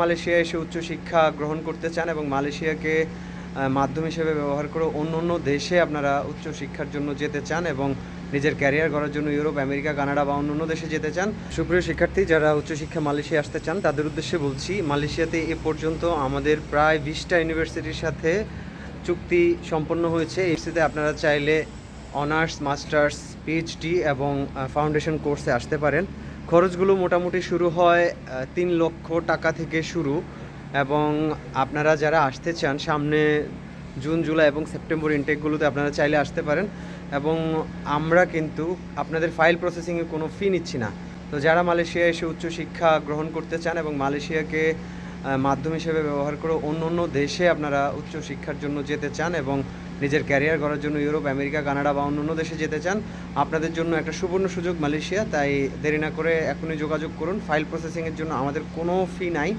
Malaysia এসে উচ্চশিক্ষা গ্রহণ করতে চান এবং মালয়েশিয়াকে মাধ্যম হিসেবে ব্যবহার করে অন্য অন্য দেশে আপনারা উচ্চশিক্ষার জন্য যেতে চান এবং নিজের ক্যারিয়ার গড়ার জন্য ইউরোপ, আমেরিকা, কানাডা বা অন্য দেশে যেতে চান। সুপ্রিয় শিক্ষার্থী, যারা উচ্চশিক্ষা মালয়েশিয়া আসতে চান, তাদের উদ্দেশ্যে বলছি, মালয়েশিয়াতে এ পর্যন্ত আমাদের প্রায় বিশটা ইউনিভার্সিটির সাথে চুক্তি সম্পন্ন হয়েছে। এসিতে আপনারা চাইলে অনার্স, মাস্টার্স, পিএইচডি এবং ফাউন্ডেশন কোর্সে আসতে পারেন। খরচগুলো মোটামুটি শুরু হয় তিন লক্ষ টাকা থেকে শুরু এবং আপনারা যারা আসতে চান, সামনে জুন, জুলাই এবং সেপ্টেম্বর ইনটেকগুলোতে আপনারা চাইলে আসতে পারেন এবং আমরা কিন্তু আপনাদের ফাইল প্রসেসিংয়ে কোনো ফি নিচ্ছি না। তো যারা মালয়েশিয়া এসে উচ্চশিক্ষা গ্রহণ করতে চান এবং মালয়েশিয়াকে মাধ্যম হিসেবে ব্যবহার করে অন্য অন্য দেশে আপনারা উচ্চশিক্ষার জন্য যেতে চান এবং নিজের ক্যারিয়ার গড়ার জন্য ইউরোপ, আমেরিকা, কানাডা বা অন্য অন্য দেশে যেতে চান, আপনাদের জন্য একটা সুবর্ণ সুযোগ মালয়েশিয়া। তাই দেরি না করে এখনই যোগাযোগ করুন। ফাইল প্রসেসিংয়ের জন্য আমাদের কোনো ফি নাই।